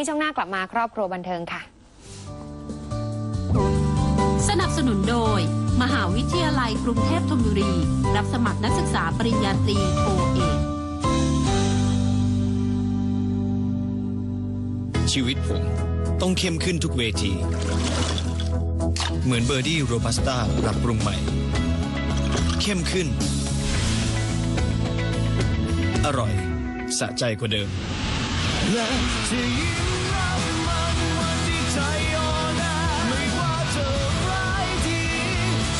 ที่ช่วงหน้ากลับมาครอบครัวบันเทิงค่ะ สนับสนุนโดย มหาวิทยาลัยกรุงเทพธนบุรี รับสมัครนักศึกษาปริญญาตรีโทเอกชีวิตผมต้องเข้มขึ้นทุกเวที เหมือนเบอร์ดี้โรบัสต้าปรับปรุงใหม่ เข้มขึ้น อร่อย สะใจกว่าเดิม และจะยิ้มรับมันวันที่ใจอ่อนแอไม่ว่าเธอร้ายดี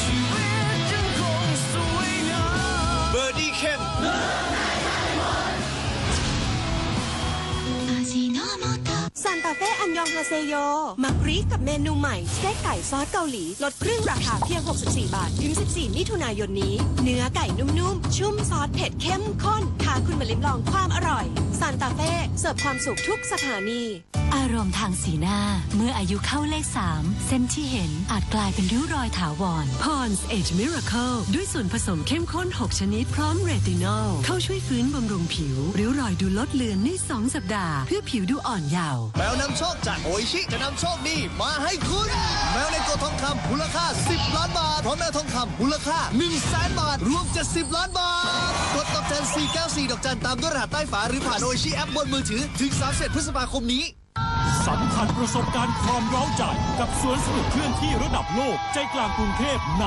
ชีวิตยังคงสวยงามเบอร์ดี้เข้มานตาเฟ่อันยองฮาเซโย มาพรีกับเมนูใหม่สเต็กไก่ซอสเกาหลี ลดครึ่งราคาเพียง 64 บาท ถึง 14 มิถุนายนนี้ เนื้อไก่นุ่มๆ ชุ่มซอสเผ็ดเข้มข้นพาคุณมาลิ้มลองความอร่อยซานตาเฟ่เสิร์ฟความสุขทุกสถานี อารมณ์ทางสีหน้า เมื่ออายุเข้าเลข 3 เส้นที่เห็นอาจกลายเป็นริ้วรอยถาวร Pond's Age Miracle ด้วยส่วนผสมเข้มข้น 6 ชนิดพร้อมเรตินอล เข้าช่วยฟื้นบำรุงผิว ริ้วรอยดูลดเลือนใน 2 สัปดาห์ เพื่อผิวดูอ่อนเยาว์แมวนำโชคจากโออิชิจะนำโชคดีมาให้คุณ แมวในโกทองคำมูลค่า 10 ล้านบาทพร้อมแมวทองคำมูลค่า1 0 0 0 0แสนบาท รวม 70 ล้านบาท กดตอบแทน494ดอกจันตามด้วยรหัสใต้ฝาหรือผ่านโออิชิแอปบนมือถือถึง31พฤษภาคมนี้ สัมผัสประสบการณ์ความเร้าใจกับสวนสนุกเคลื่อนที่ระดับโลกใจกลางกรุงเทพใน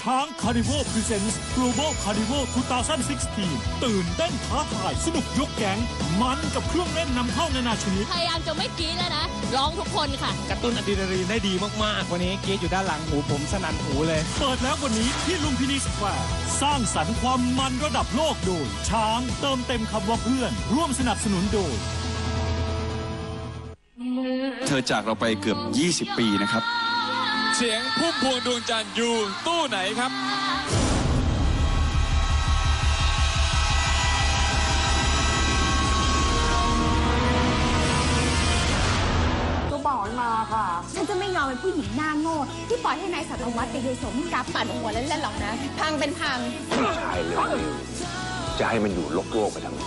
ช้างคาร์นิวัลพรีเซนส์ Global Carnival 2016 ตื่นเต้นท้าทายสนุกยกแก๊งมันกับเครื่องเล่นนำเข้านานาชนิด พยายามจะไม่กรี๊ดแล้วนะ ร้องทุกคนค่ะ กระตุ้นอะดรีนาลีนได้ดีมาก ๆ วันนี้กรีดอยู่ด้านหลังหูผมสนั่นหูเลย เปิดแล้ววันนี้ที่ลุมพินีสแควร์สร้างสรรค์ความมันระดับโลกโดย ช้างเติมเต็มคำว่าเพื่อน ร่วมสนับสนุนโดย เธอจากเราไปเกือบ 20 ปีนะครับ เสียงพุ่มพวงดวงจันทร์อยู่ตู้ไหนครับฉันจะไม่ยอมเป็นผู้หญิงหน้าโง่ที่ปล่อยให้นายสัตวัตกับยายสมกับปั่นหัวเล่นๆหรอกนะ พังเป็นพังชายเร็วๆจะให้มันอยู่โลกโลกไปทำไม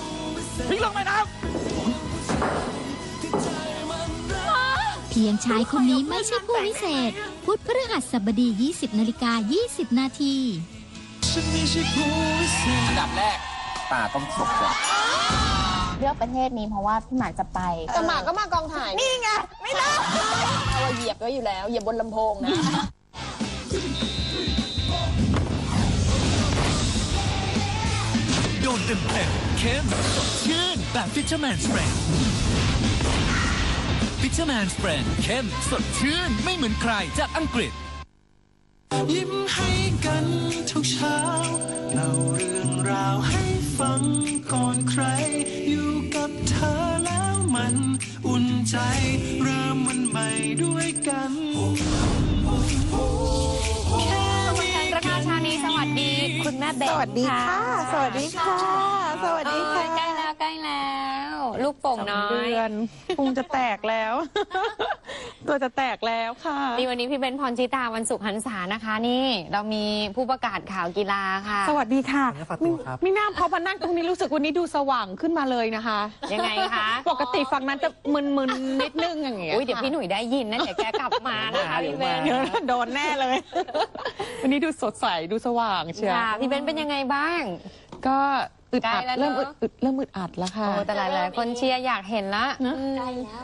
เพียงชายคนนี้ไม่ใช่ผู้วิเศษ พุธพฤหัสบดี 20 นาฬิกา 20 นาทีอันดับแรกตาต้องสดก่อนเลือกประเทศนี้เพราะว่าพี่หมากจะไปแต่หมากก็มากองถ่าย นี่ไง ไม่ได้เอาเหยียบไว้อยู่แล้ว เหยียบบนลำโพงนะ โดนเต็มเต็มเข้มสดชื่นแบบฟิช เชอร์แมนสเปรย์ฟิชเชอร์แมนสเปรย์เข้มสดชื่น ไม่เหมือนใครจากอังกฤษ ยิ้มให้กันทุกเช้าเล่าเรื่องราวให้ฟังก่อนใคร อยู่กับเธอแล้วมันอุ่นใจ เริ่มวันใหม่ด้วยกันแค่มีประภาชานีสวัสดี คุณแม่เบนสวัสดีค่ะ สวัสดีค่ะ สวัสดีค่ะเออใกล้แล้วใกล้แล้ว ลูกโป่งน้อยเดือนพุงจะแตกแล้ว ตัวจะแตกแล้วค่ะนี่วันนี้พี่เบนพรชิตาวันศุกร์หันษานะคะ นี่ เรามีผู้ประกาศข่าวกีฬาค่ะ สวัสดีค่ะมิมิน่าพอมานั่งตรงนี้รู้สึกวันนี้ดูสว่างขึ้นมาเลยนะคะ ยังไงคะปกติฝั่งนั้นจะมึนๆนิดนึงอย่างเงี้ยอุ้ยเดี๋ยวพี่หนุ่ยได้ยินนะเดี๋ยวแกกลับมานะคะพี่เบนเดี๋ยวโดนแน่เลย วันนี้ดูสดใสดูสว่างเชียวค่ะพี่เบนเป็นยังไงบ้าง ก็ อึดอัดใกล้แล้วเนอะเริ่มอึดอึดเริ่มอึดอัดแล้วค่ะ โอ้แต่หลายๆคนเชียร์อยากเห็นละเนอะอืม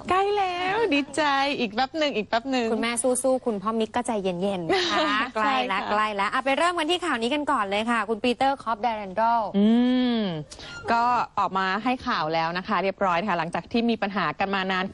ใกล้แล้วดีใจอีกแป๊บหนึ่งอีกแป๊บหนึ่ง คุณแม่สู้ๆคุณพ่อมิกก็ใจเย็นๆนะคะใกล้แล้วใช่ค่ะ ใกล้แล้วอะไปเริ่มกันที่ข่าวนี้กันก่อนเลยค่ะ คุณปีเตอร์คอปเดรันดอล อืม ก็ออกมาให้ข่าวแล้วนะคะ เรียบร้อยค่ะ หลังจากที่มีปัญหากันมานาน